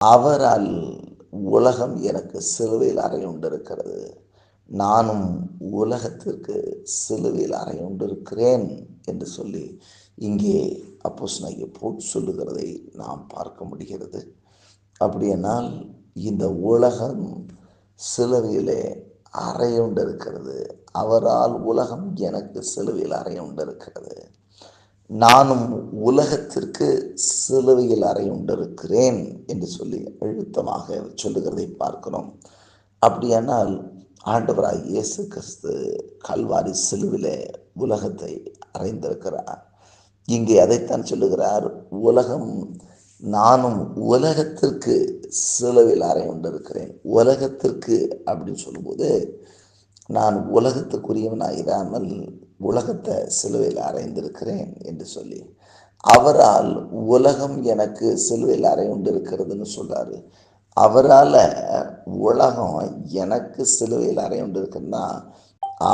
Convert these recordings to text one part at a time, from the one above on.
அவரால் உலகம் எனக்கு சிலுவையில் அறையுண்டிருக்கிறது. நானும் உலகத்திற்கு சிலுவையில் அறையுண்டிருக்கிறேன் என்று சொல்லி இங்கே அப்போஸ் அப்போஸ்தலனாகிய போட் சொல்லுகிறதை நாம் பார்க்க முடிகிறது. அப்படியானால் இந்த உலகம் சிலுவையிலே அறையுண்டிருக்கிறது. அவரால் உலகம் எனக்கு சிலுவையில் அறையுண்டிருக்கிறது. நானும் உலகத்திற்கு சிலுவையில் அறையுண்டிருக்கிறேன் என்று சொல்லி அழுத்தமாக சொல்லுகிறதை பார்க்கிறோம். அப்படியானால் ஆண்டவராய் இயேசு கிறிஸ்து கல்வாரி சிலுவிலே உலகத்தை அறைந்திருக்கிறார். இங்கே அதைத்தான் சொல்லுகிறார் உலகம் நானும் உலகத்திற்கு சிலுவையில் அறையுண்டிருக்கிறேன் உலகத்திற்கு அப்படின்னு சொல்லும்போது நான் உலகத்துக்குரியவனாக இராமல் உலகத்தை சிலுவையில் அறைந்திருக்கிறேன் என்று சொல்லி அவரால் உலகம் எனக்கு சிலுவையில் அறையுண்டிருக்கிறதுன்னு சொல்கிறாரு அவரால் உலகம் எனக்கு சிலுவையில் அறையுண்டிருக்குன்னா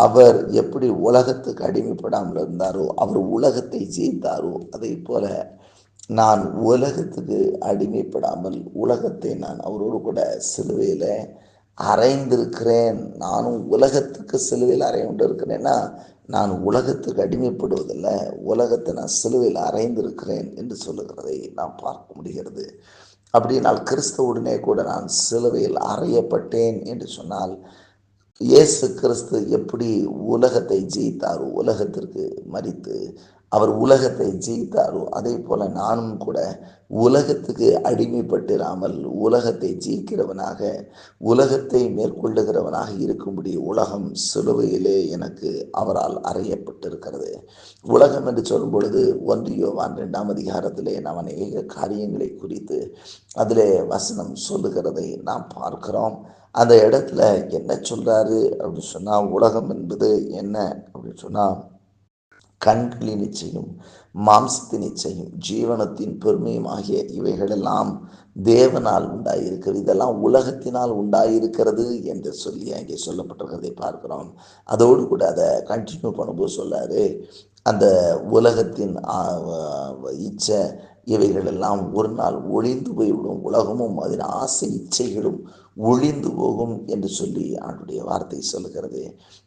அவர் எப்படி உலகத்துக்கு அடிமைப்படாமல் இருந்தாரோ அவர் உலகத்தை ஜெயித்தாரோ அதே போல நான் உலகத்துக்கு அடிமைப்படாமல் உலகத்தை நான் அவரோடு கூட சிலுவையில் அறைந்திருக்கிறேன். நானும் உலகத்துக்கு சிலுவையில் அறையுண்டு இருக்கிறேன்னா நான் உலகத்துக்கு அடிமைப்படுவதில்லை உலகத்தை நான் சிலுவையில் அறைந்திருக்கிறேன் என்று சொல்லுகிறதை நாம் பார்க்க முடிகிறது. அப்படினால் கிறிஸ்தவுடனே கூட நான் சிலுவையில் அறையப்பட்டேன் என்று சொன்னால் இயேசு கிறிஸ்து எப்படி உலகத்தை ஜெயித்தாரோ உலகத்திற்கு மறித்து அவர் உலகத்தை ஜெயித்தாரோ அதே போல நானும் கூட உலகத்துக்கு அடிமைப்பட்டிராமல் உலகத்தை ஜெயிக்கிறவனாக உலகத்தை மேற்கொள்ளுகிறவனாக இருக்கும்படி உலகம் சிலுவையிலே எனக்கு அவரால் அறையப்பட்டிருக்கிறது. உலகம் என்று சொல்லும் பொழுது ஒன்று யோவான் ரெண்டாம் அதிகாரத்திலே நாம் அநேக காரியங்களை குறித்து அதிலே வசனம் சொல்லுகிறதை நாம் பார்க்கிறோம். அந்த இடத்துல என்ன சொல்றாரு? அப்படின்னு சொன்னால் உலகம் என்பது என்ன? அப்படின்னு சொன்னால் கண்களின் நிச்சயம் மாம்சத்தின் நிச்சயம் ஜீவனத்தின் பெருமையும் ஆகிய இவைகளெல்லாம் தேவனால் உண்டாயிருக்கிறது. இதெல்லாம் உலகத்தினால் உண்டாயிருக்கிறது என்று சொல்லி அங்கே சொல்லப்பட்டிருக்கிறதை பார்க்கிறோம். அதோடு கூட அதை கண்டினியூ பண்ணும்போது சொல்லாரு. அந்த உலகத்தின் இச்சை இவைகளெல்லாம் ஒரு நாள் ஒளிந்து போய்விடும். உலகமும் அதன் ஆசை இச்சைகளும் ஒளிந்து போகும் என்று சொல்லி அவனுடைய வார்த்தை சொல்லுகிறது.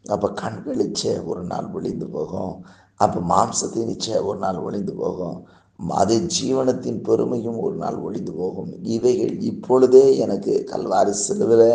அப்போ கண்கள் இச்சை ஒரு நாள் ஒளிந்து போகும். அப்போ மாம்சத்தின் இச்சை ஒரு நாள் ஒளிந்து போகும். அது ஜீவனத்தின் பெருமையும் ஒரு நாள் ஒளிந்து போகும். இவைகள் இப்பொழுதே எனக்கு கல்வாரி சிலுவில்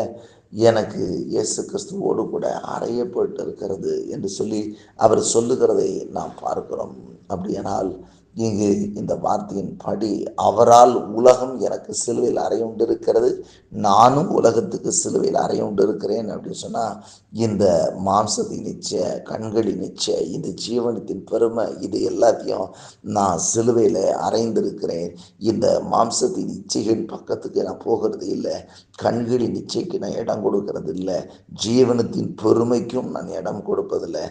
எனக்கு இயேசு கிறிஸ்துவோடு கூட அறையப்பட்டு இருக்கிறது என்று சொல்லி அவர் சொல்லுகிறதை நாம் பார்க்கிறோம். அப்படியானால் இங்கு இந்த வார்த்தையின் படி அவரால் உலகம் எனக்கு சிலுவையில் அறையுண்டு இருக்கிறது நானும் உலகத்துக்கு சிலுவையில் அறையுண்டிருக்கிறேன் அப்படின்னு சொன்னால் இந்த மாம்சத்தின் நிச்சய கண்களின் நிச்சய இந்த ஜீவனத்தின் பெருமை இது எல்லாத்தையும் நான் சிலுவையில் அறைந்திருக்கிறேன். இந்த மாம்சத்தின் இச்சைகள் பக்கத்துக்கு நான் போகிறது இல்லை கண்களின் இச்சைக்கு நான் இடம் கொடுக்கறது இல்லை ஜீவனத்தின் பெருமைக்கும் நான் இடம் கொடுப்பதில்லை.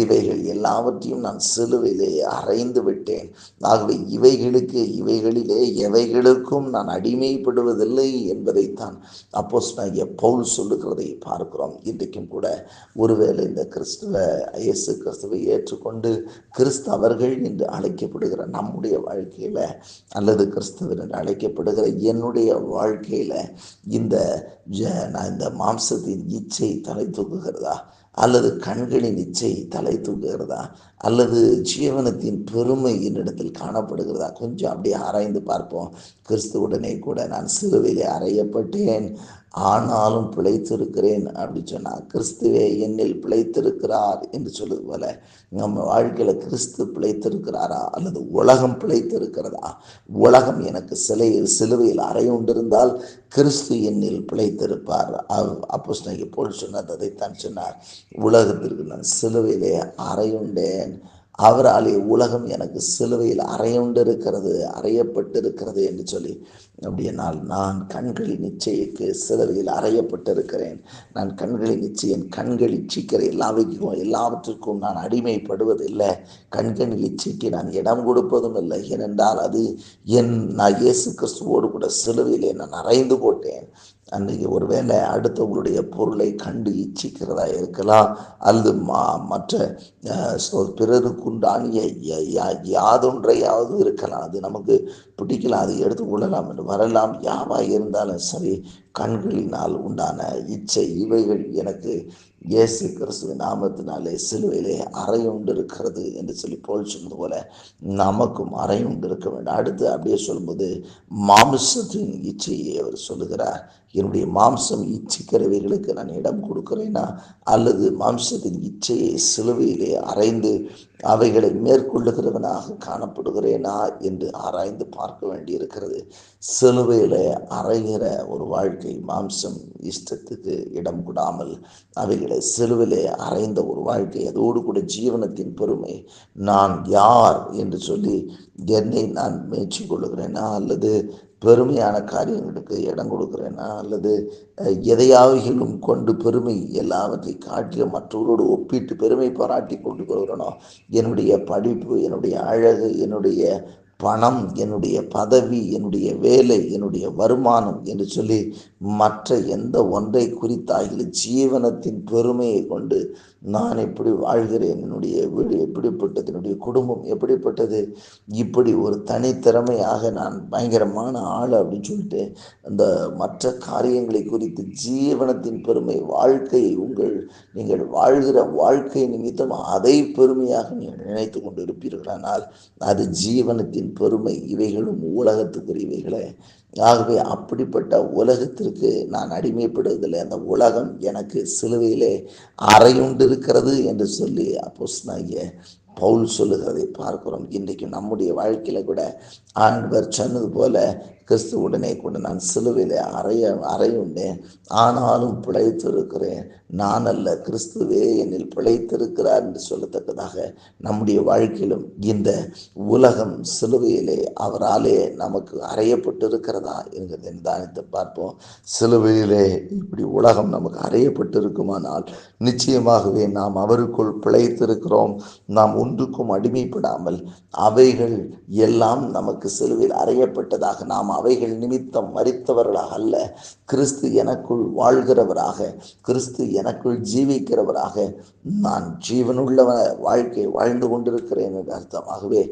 இவைகள் எல்லாவற்றையும் நான் சிலுவையிலே அறைந்து விட்டேன். ஆகவே இவைகளுக்கு இவைகளிலே எவைகளுக்கும் நான் அடிமைப்படுவதில்லை என்பதைத்தான் அப்போஸ் பவுல் சொல்லுகிறதை பார்க்கிறோம். இன்றைக்கும் கூட ஒருவேளை இந்த கிறிஸ்துவ இயேசு கிறிஸ்துவை ஏற்றுக்கொண்டு கிறிஸ்தவர்கள் என்று அழைக்கப்படுகிற நம்முடைய வாழ்க்கையில் அல்லது கிறிஸ்தவர் என்று அழைக்கப்படுகிற என்னுடைய வாழ்க்கையில் இந்த நான் இந்த மாம்சத்தின் இச்சை தலை தூக்குகிறதா? அல்லது கண்களின் இச்சை தலை தூக்குகிறதா? அல்லது ஜீவனத்தின் பெருமை என்னிடத்தில் காணப்படுகிறதா? கொஞ்சம் அப்படியே ஆராய்ந்து பார்ப்போம். கிறிஸ்துவுடனே கூட நான் சிலுவையிலே அறையப்பட்டேன். ஆனாலும் பிழைத்திருக்கிறேன் அப்படின்னு சொன்னால் கிறிஸ்துவே என்னில் பிழைத்திருக்கிறார் என்று சொல்லுது போல நம்ம வாழ்க்கையில் கிறிஸ்து பிழைத்திருக்கிறாரா? அல்லது உலகம் பிழைத்திருக்கிறதா? உலகம் எனக்கு சிலையில் சிலுவையில் அறையுண்டிருந்தால் கிறிஸ்து என்னில் பிழைத்திருப்பார். அப்போ போல் சொன்னது அதைத்தான் சொன்னார். உலகத்திற்கு நான் சிலுவையிலே அறையுண்டேன். அவராலே உலகம் எனக்கு சிலுவையில் அறையுண்டிருக்கிறது அறையப்பட்டிருக்கிறது என்று சொல்லி அப்படியானால் நான் கண்களின் நிச்சயக்கு சிலுவையில் அறையப்பட்டிருக்கிறேன். நான் கண்களின் நிச்சயம் கண்கள் இச்சிக்கிற எல்லாவைக்கும் எல்லாவற்றுக்கும் நான் அடிமைப்படுவதில்லை. கண்களின் இச்சைக்கு நான் இடம் கொடுப்பதும் இல்லை. ஏனென்றால் அது என் நான் இயேசு கிறிஸ்துவோடு கூட சிலுவையிலே நான் அறைந்து போட்டேன். அன்றைக்கு ஒருவேளை அடுத்தவங்களுடைய பொருளை கண்டு இச்சிக்கிறதா இருக்கலாம். அல்லது மா மற்ற பிறருக்குண்டானிய யாதொன்றையாவது இருக்கலாம். அது நமக்கு பிடிக்கலாம். அதை எடுத்துக்கொள்ளலாம் என்று வரலாம். யாவாக இருந்தாலும் சரி கண்களினால் உண்டான இச்சை இவைகள் எனக்கு இயேசு கிறிஸ்துவ நாமத்தினாலே சிலுவையிலே அறையுண்டு இருக்கிறது என்று சொல்லி போல் சொன்னது போல நமக்கும் அறையுண்டு இருக்க வேண்டும். அடுத்து அப்படியே சொல்லும்போது மாம்சத்தின் இச்சையை அவர் சொல்லுகிறார். என்னுடைய மாம்சம் இச்சிக்கிறவைகளுக்கு நான் இடம் கொடுக்கிறேனா? அல்லது மாம்சத்தின் இச்சையை சிலுவையிலே அறைந்து அவைகளை மேற்கொள்ளுகிறவனாக காணப்படுகிறேனா என்று ஆராய்ந்து பார்க்க வேண்டியிருக்கிறது. சிலுவையில் அறைகிற ஒரு வாழ்க்கை மாம்சம் இஷ்டத்துக்கு இடம் கொடாமல் அவைகளை சிலுவிலே அறைந்த ஒரு வாழ்க்கை. அதோடு கூட ஜீவனத்தின் பெருமை நான் யார் என்று சொல்லி என்னை நான் மேய்ச்சி கொள்ளுகிறேனா அல்லது பெருமையான காரியங்களுக்கு இடம் கொடுக்கிறேனா அல்லது அஹ், கொண்டு பெருமை எல்லாவற்றை காட்டிய மற்றவரோடு ஒப்பிட்டு பெருமை பாராட்டி கொண்டு கொள்கிறனோ என்னுடைய படிப்பு என்னுடைய அழகு என்னுடைய பணம் என்னுடைய பதவி என்னுடைய வேலை என்னுடைய வருமானம் என்று சொல்லி மற்ற எந்த ஒன்றை குறித்தாகிலும் ஜீவனத்தின் பெருமையை கொண்டு நான் எப்படி வாழ்கிறேன்? என்னுடைய வீடு எப்படிப்பட்டது? என்னுடைய குடும்பம் எப்படிப்பட்டது? இப்படி ஒரு தனித்திறமையாக நான் பயங்கரமான ஆள் அப்படின்னு சொல்லிட்டு அந்த மற்ற காரியங்களை குறித்து ஜீவனத்தின் பெருமை வாழ்க்கையை உங்கள் நீங்கள் வாழ்கிற வாழ்க்கை நிமித்தம் அதை பெருமையாக நீங்கள் நினைத்து கொண்டு இருப்பீர்களானால் அது ஜீவனத்தின் பெருமை. இவைகளும் உலகத்துக்குரியவைகளே ஆகவே அப்படிப்பட்ட உலகத்திற்கு நான் அடிமைப்படுவதில்லை. அந்த உலகம் எனக்கு சிலுவையிலே அறையுண்டு இருக்கிறது என்று சொல்லி அப்போஸ் நாகிய பவுல் சொல்லுகிறதை பார்க்கிறோம். இன்றைக்கு நம்முடைய வாழ்க்கையில் கூட ஆண்டவர் சொன்னது போல கிறிஸ்துவுடனே கூட நான் சிலுவையிலே அறைய அறையுண்டேன். ஆனாலும் பிழைத்திருக்கிறேன். நான் அல்ல கிறிஸ்துவே என்னில் பிழைத்திருக்கிறார் என்று சொல்லத்தக்கதாக நம்முடைய வாழ்க்கையிலும் இந்த உலகம் சிலுவையிலே அவராலே நமக்கு அறையப்பட்டிருக்கிறதா என்கிறதை நிதானித்து பார்ப்போம். சிலுவையிலே இப்படி உலகம் நமக்கு அறையப்பட்டிருக்குமானால் நிச்சயமாகவே நாம் அவருக்குள் பிழைத்திருக்கிறோம். நாம் ஒன்றுக்கும் அடிமைப்படாமல் அவைகள் எல்லாம் நமக்கு சிலுவையில் அறையப்பட்டதாக நாம் அவைகள் நிமித்தம் மறித்தவர்களாக அல்ல கிறிஸ்து எனக்குள் வாழ்கிறவராக கிறிஸ்து எனக்குள் ஜீவிக்கிறவராக நான் ஜீவனுள்ள வாழ்க்கை வாழ்ந்து கொண்டிருக்கிறேன் என்று அர்த்தமாகவே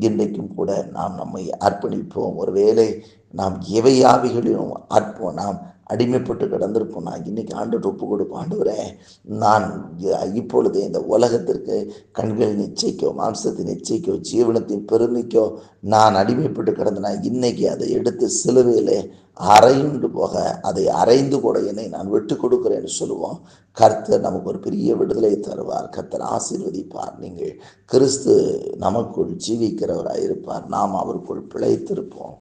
இன்றைக்கும் கூட நாம் நம்மை அர்ப்பணிப்போம். ஒருவேளை நாம் எவையாவிகளிலும் அற்போ நாம் அடிமைப்பட்டு கிடந்திருப்போம். நான் இன்னைக்கு ஆண்டு ஒப்பு கொடுப்போம் ஆண்டவரே. நான் இப்பொழுது இந்த உலகத்திற்கு கண்கள் நிச்சயிக்கோ மாம்சத்தின் நிச்சயிக்கோ ஜீவனத்தின் பெருமைக்கோ நான் அடிமைப்பட்டு கிடந்தனா இன்னைக்கு அதை எடுத்து சிலுவையிலே அறையுண்டு போக அதை அறைந்து கூட என்னை நான் விட்டு கொடுக்குறேன்னு சொல்லுவோம். கர்த்தர் நமக்கு ஒரு பெரிய விடுதலை தருவார். கர்த்தர் ஆசீர்வதிப்பார். நீங்கள் கிறிஸ்து நமக்குள் ஜீவிக்கிறவராக இருப்பார் நாம் அவருக்குள் பிழைத்திருப்போம்.